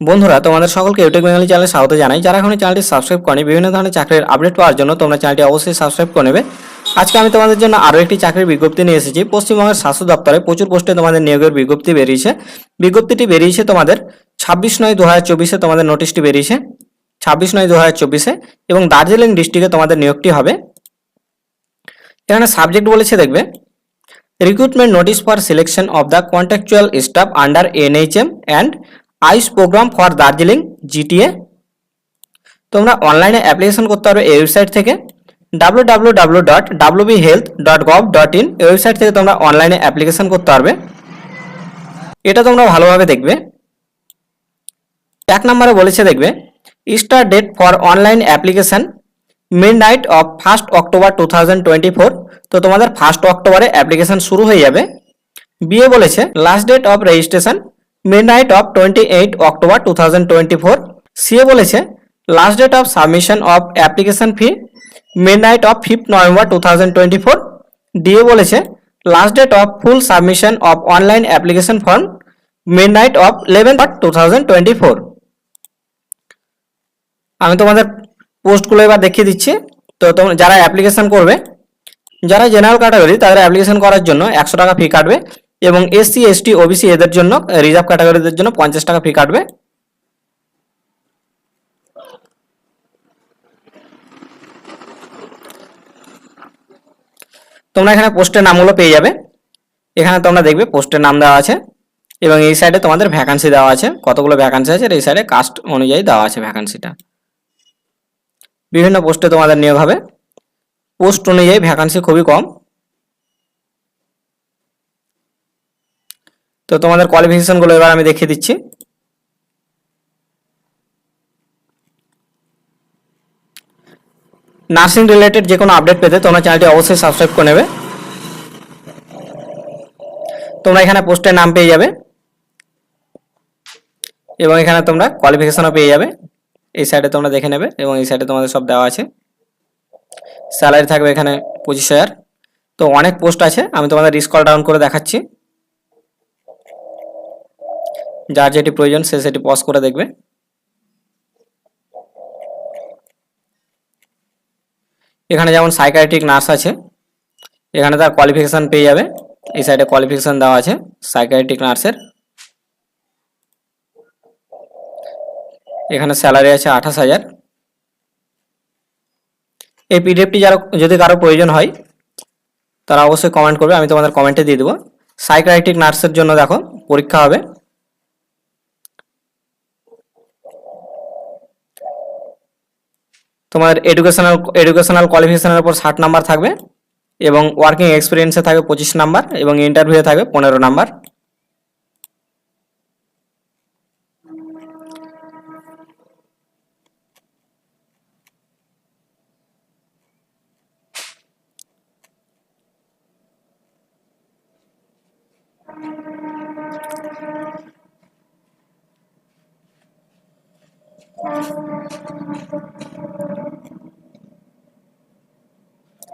বন্ধুরা, তোমাদের সকলকে ইউটিউব বেঙ্গলি চ্যানেলে স্বাগত জানাই। যারা এখন চ্যানেলটি সাবস্ক্রাইব করেনি, বিভিন্ন ধরনের চাকরির আপডেট পাওয়ার জন্য তোমরা চ্যানেলটি অবশ্যই সাবস্ক্রাইব করে নেবে। আজকে আমি তোমাদের জন্য আরও একটি চাকরির বিজ্ঞপ্তি নিয়ে এসেছি। পশ্চিমবঙ্গের স্বাস্থ্য দপ্তরে প্রচুর পোস্টে তোমাদের নিয়োগের বিজ্ঞপ্তি বেরিয়েছে। বিজ্ঞপ্তিটি বেরিয়েছে তোমাদের ছাব্বিশ নয় দু হাজার চব্বিশে তোমাদের নোটিশটি বেরিয়েছে। ছাব্বিশ নয় দু হাজার চব্বিশে এবং দার্জিলিং ডিস্ট্রিক্টে তোমাদের নিয়োগটি হবে। এখানে সাবজেক্ট বলেছে, দেখবে recruitment notice for selection of the contractual staff under NHM and ICE program for Darjeeling GTA তোমরা অনলাইনে অ্যাপ্লিকেশন করতে পারবে এই ওয়েবসাইট থেকে। www.wbhealth.gov.in এই ওয়েবসাইট থেকে তোমরা অনলাইনে অ্যাপ্লিকেশন করতে পারবে। এটা তোমরা ভালোভাবে দেখবে। এক নম্বরে বলেছে দেখবে start date for online application midnight of first October two four তো তোমাদের ফার্স্ট অক্টোবরে অ্যাপ্লিকেশন শুরু হয়ে যাবে। বিয়ে বলেছে last date of registration midnight of twenty eight October two thousand twenty four CA বলেছে last date of submission of application fee midnight of fifth November two thousand twenty four DA বলেছে last date of full submission of online application form midnight of eleven two thousand twenty four আমি তোমাদের পোস্টগুলো এবার দেখিয়ে দিচ্ছি। তো তোমরা যারা অ্যাপ্লিকেশন করবে, যারা জেনারেল ক্যাটাগরি তাদের অ্যাপ্লিকেশন করার জন্য একশো টাকা ফি কাটবে। এবং এসসি এসটি ওবিসি এদের জন্য রিজার্ভ ক্যাটাগরিদের জন্য পঞ্চাশ টাকা ফি কাটবে। তোমরা এখানে পোস্টের নামগুলো পেয়ে যাবে। এখানে তোমরা দেখবে পোস্টের নাম দেওয়া আছে এবং এই সাইডে তোমাদের ভ্যাকান্সি দেওয়া আছে। কতগুলো ভ্যাকান্সি আছে? এই সাইডে কাস্ট অনুযায়ী দেওয়া আছে ভ্যাকান্সিটা বিভিন্ন পোস্টে তোমাদের নিয়োগ হবে। পোস্ট অনুযায়ী ভ্যাকান্সি খুবই কম। তো তোমাদের কোয়ালিফিকেশনগুলো এবার আমি দেখিয়ে দিচ্ছি। নার্সিং রিলেটেড যে কোনো আপডেট পেতে তোমরা চ্যানেলটি অবশ্যই সাবস্ক্রাইব করে নেবে। তোমরা এখানে পোস্টের নাম পেয়ে যাবে। এবং এখানে তোমরা কোয়ালিফিকেশনও পেয়ে যাবে। এই সাইডে তোমরা দেখে নেবে এবং এই সাইডে তোমাদের সব দেওয়া আছে। স্যালারি থাকবে এখানে পঁচিশ হাজার। তো অনেক পোস্ট আছে, আমি তোমাদের রিস্কল ডাউন করে দেখাচ্ছি। যার যেটি প্রয়োজন সে সেটি পজ করে দেখবে। এখানে যেমন সাইকাইট্রিক নার্স আছে, এখানে তার কোয়ালিফিকেশান পেয়ে যাবে। এই সাইডে কোয়ালিফিকেশান দেওয়া আছে সাইকাইট্রিক নার্সের এখানে স্যালারি আছে আঠাশ হাজার। এই পিডিএফটি যারা, যদি কারও প্রয়োজন হয়, তারা অবশ্যই কমেন্ট করবে, আমি তোমাদের কমেন্টে দিয়ে দেবো। সাইকাইট্রিক নার্সের জন্য দেখো, পরীক্ষা হবে। তোমার এডুকেশনাল এডুকেশনাল কোয়ালিফিকেশনের উপর ষাট নাম্বার থাকবে এবং ওয়ার্কিং এক্সপিরিয়েন্সে থাকবে পঁচিশ নাম্বার এবং ইন্টারভিউয়ে থাকবে পনেরো নাম্বার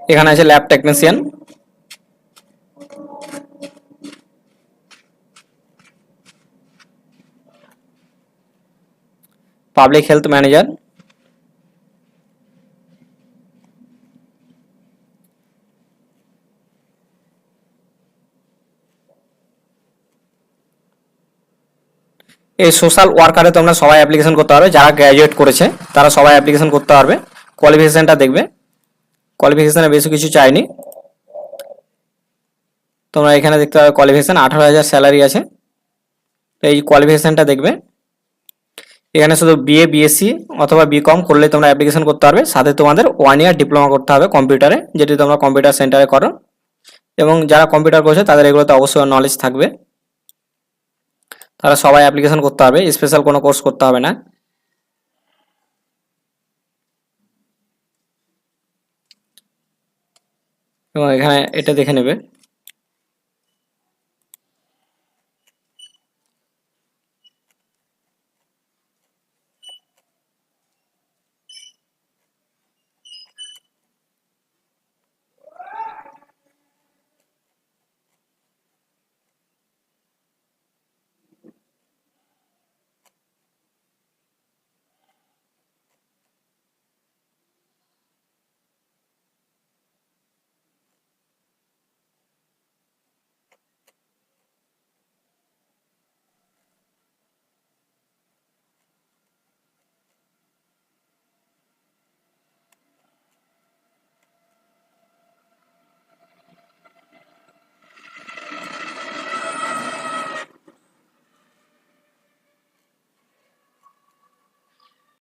এখানে আছে lab technician public health manager এই সোশ্যাল ওয়ার্কারে তোমরা সবাই অ্যাপ্লিকেশন করতে পারবে, যারা গ্র্যাজুয়েট করেছে, তারা সবাই অ্যাপ্লিকেশন করতে পারবে। কোয়ালিফিকেশনটা দেখবে। কোয়ালিফিকেশনে বেশি কিছু চাইনি। তোমরা এখানে দেখতে পাবে কোয়ালিফিকেশন আঠারো হাজার স্যালারি আছে। এই কোয়ালিফিকেশনটা দেখবে। এখানে শুধু বিএ বিএসসি অথবা বিকম করলে তোমরা অ্যাপ্লিকেশন করতে পারবে। সাথে তোমাদের ওয়ান ইয়ার ডিপ্লোমা করতে হবে কম্পিউটারে যেটি তোমরা কম্পিউটার সেন্টারে করো। এবং যারা কম্পিউটার করছে, তাদের এগুলোতে অবশ্যই নলেজ থাকবে। তারা সবাই অ্যাপ্লিকেশন করতে হবে স্পেশাল কোনো কোর্স করতে হবে না। এবং এখানে এটা দেখে নেবে।